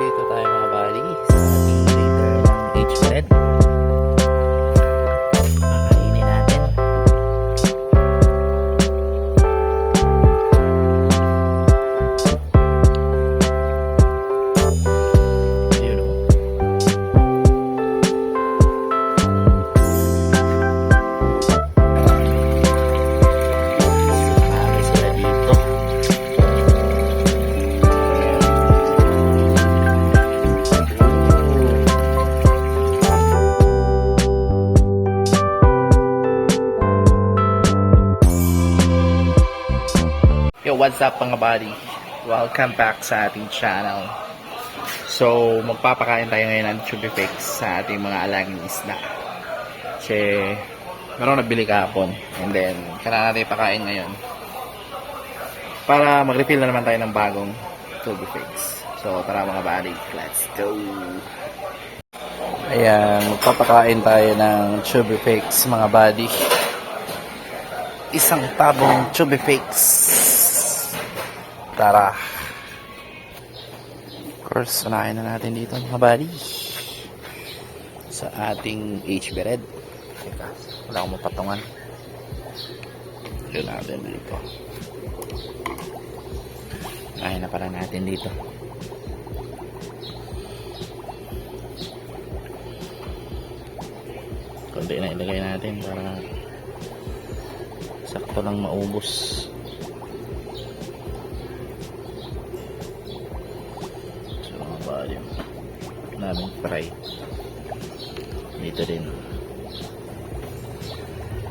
Dito tayo what's up mga buddy? Welcome back sa ating channel. So, magpapakain tayo ngayon ng chubby fix sa ating mga alagang isda. Kasi, meron nabili kahapon. And then, kailangan natin ipakain ngayon. Para mag-refill na naman tayo ng bagong chubby fix. So, tara mga buddy, let's go! Ayan, magpapakain tayo ng chubby fix mga buddy. Isang tabong chubby fix. Tara. Of course, unahin na natin dito mga buddy. Sa ating HB Red. Teka, wala akong mapatungan. Yun natin dito. Unahin na pala natin dito. Konti na ilagay natin para sakto lang maubos. Fry. Dito din.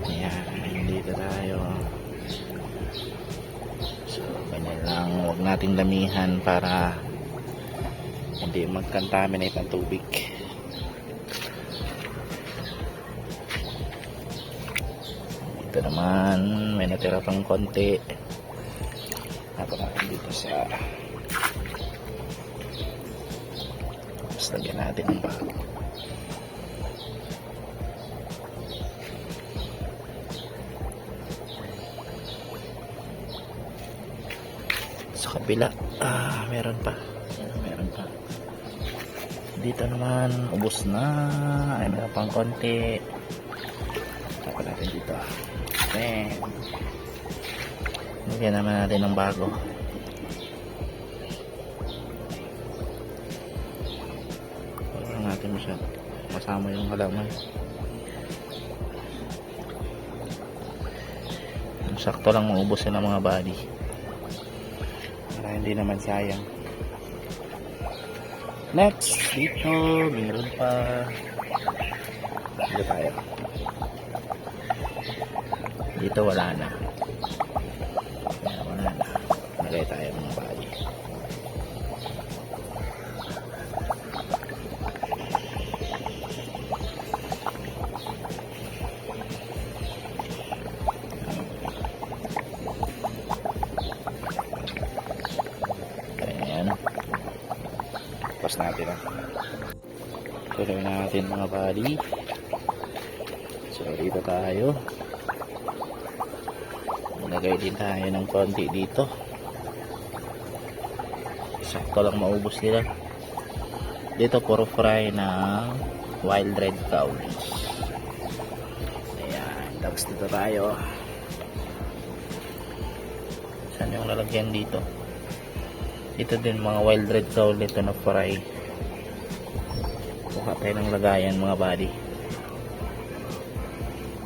Ayan, dito tayo. So, ganyan lang. Huwag nating damihan para hindi mag-contaminate ang tubig. Ito naman, may natira pang konti. Tapos natin dito sa tapos lagyan natin ng bago. Sa kabila, ah, meron pa. Ayan, Meron pa. Dito naman, ubos na. Ay, meron pang konti. Tapos natin dito. Ayan. Lagyan naman natin ng bago. Natin siya masama yung halaman. Sakto lang maubos yun ang mga body. Para hindi naman sayang. Next, dito, meron pa. Dito tayo. Dito wala na. Tapos natin. Tuloy natin mga body. So dito tayo. Nagay din tayo ng konti dito. Sakto lang maubos nila. Dito puro fry ng wild red cowries. Ayan. Tapos dito tayo. Saan yung lalagyan dito? Ito din mga wild red cowrie ito na fry. Kuha tayo ng lagayan mga buddy.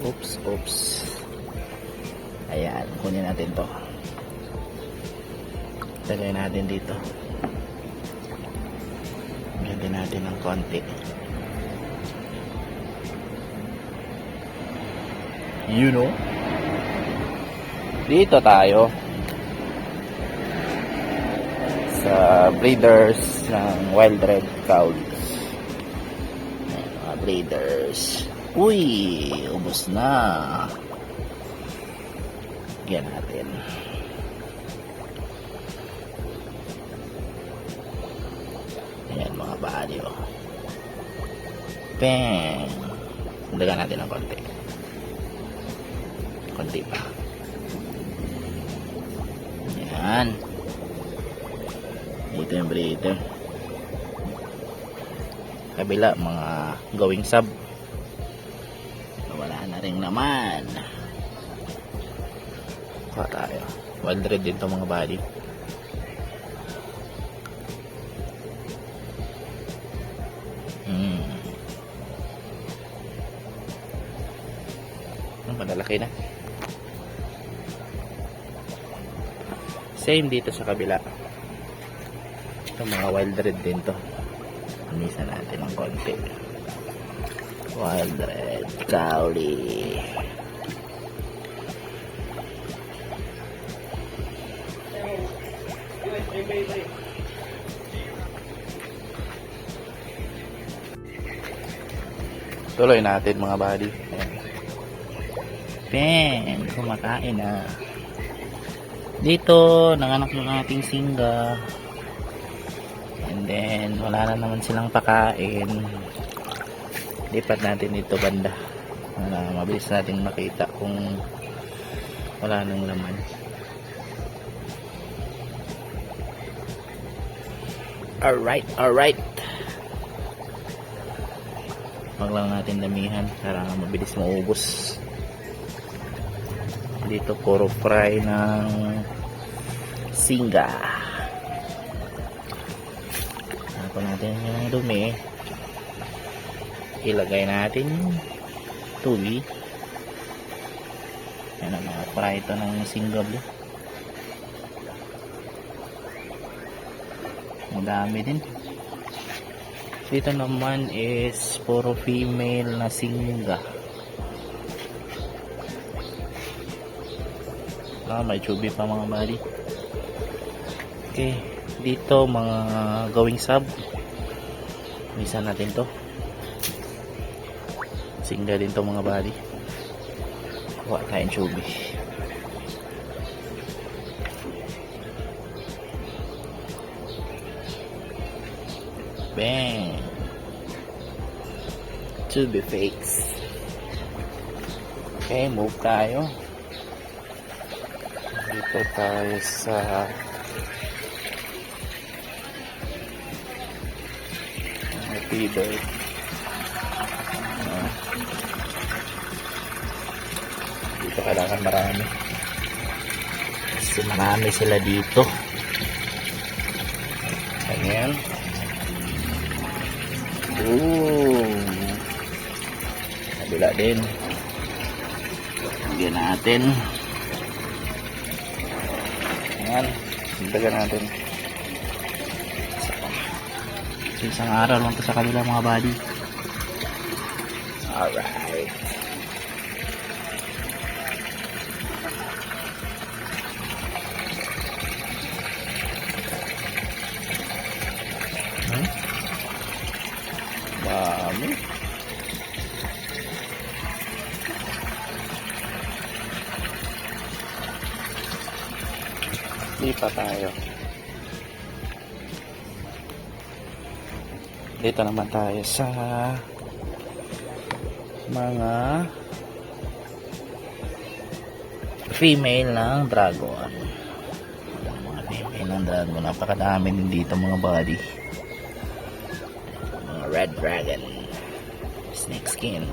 Oops, oops. Ayan, kunin natin to. Lagay natin dito. Lagyan natin ng konti. You know? Dito tayo. Sa breeders ng wild red cowries. Ayan, mga breeders. Uy, ubos na. Lagyan natin. Ayan mga oh. Bang! Dagan natin ng konti. Konti pa. Ayan. Dito yung breeder. kabila mga going sub. Wala na rin naman. Kuha tayo. Wild red din to mga body hmm. Ang malalaki na. Same dito sa kabila ito mga wild red din to Umisa natin ng konti. Wild Red Cowley. Tuloy natin mga buddy. Pen, kumakain na. Dito, nanganak na nating singga. And then, wala na naman silang pakain. Lipat natin dito banda. Para mabilis natin makita kung wala nang laman. Alright, alright. Huwag lang natin damihan para mabilis maubos. Dito puro fry ng singa. Ako natin yung dumi. Ilagay natin yung tuli. Yan ang mga fry ito ng single. Ang din. Dito naman is puro female na singa. Ah, may chubby pa mga bali. Okay, dito mga going sub. Misa natin to. Singa din to mga bali. Kuha tayong chubby. Bang! Chubby fakes. Okay, move tayo. Dito tayo sa feeder. Ah. Dito kailangan marami. Kasi marami sila dito. Ayan. Ooh. Kabila din. Lagyan natin. Ayan. Lagyan natin. Isang araw lang to sa kanila mga buddy. Alright. Hmm? Dami. Lipa tayo. Dito naman tayo sa mga female ng dragon. Mga female ng dragon. Napakadami din dito mga body. Mga red dragon. Snake skin.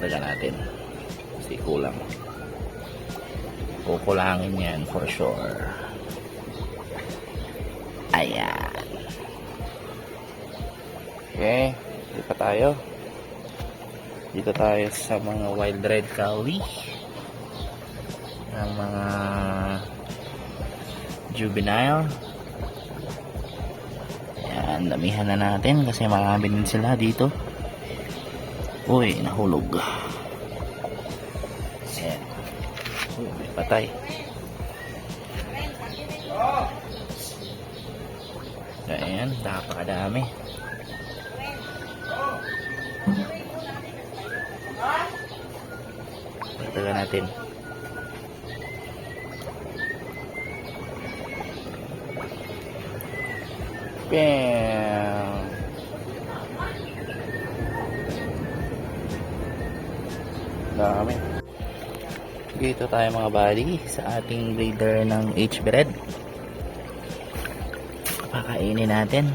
Dagan natin. Kasi kulang kukulangin yan for sure. Ayan. Okay dito tayo. Dito tayo sa mga wild red cowley ng mga juvenile. Ayan damihan na natin kasi marami din sila dito. Uy nahulog. ayan patay. Ayan, napakadami. Pagtaga natin. Bam! Dami. Dito tayo mga buddy sa ating breeder ng HB Red. Pakainin natin.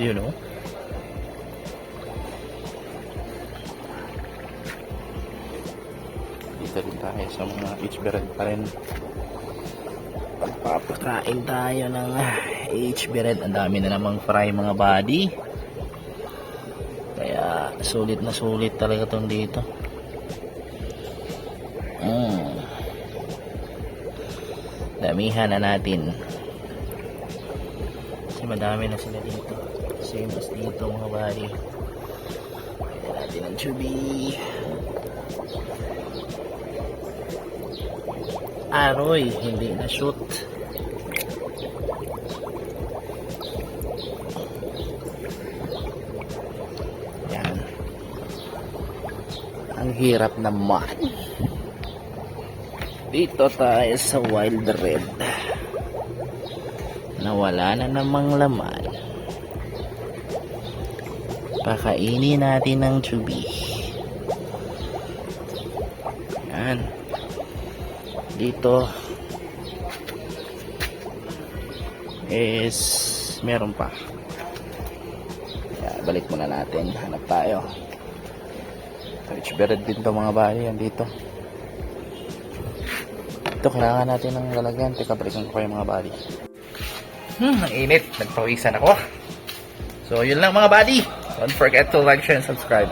You know? Dito rin tayo sa mga HB pa rin. Pagpapakain tayo ng ah, HB Red. Ang dami na namang fry mga body. Kaya sulit na sulit talaga tong dito. Mm. Damihan na natin. Kasi madami na sila dito. Same as dito mga body. Kaya natin ang chubby. Aroy, hindi na shoot. Hirap naman. Dito tayo sa Wild Red. Nawala na namang laman. Pakainin natin ng chubi. Yan. Dito is meron pa. Kaya balik muna natin. Hanap tayo. Rich bered din to mga bali. Yan dito. Ito, kailangan natin ng lalagyan. Teka, balikan ko kayo mga bali. Hmm, ang init. Nagpawisan ako. So, yun lang mga buddy. Don't forget to like, share, and subscribe.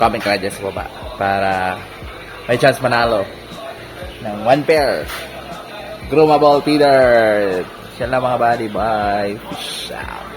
Comment ka na dyan sa baba para may chance manalo ng one pair groomable feeder. Yan lang mga buddy. Bye. Peace out.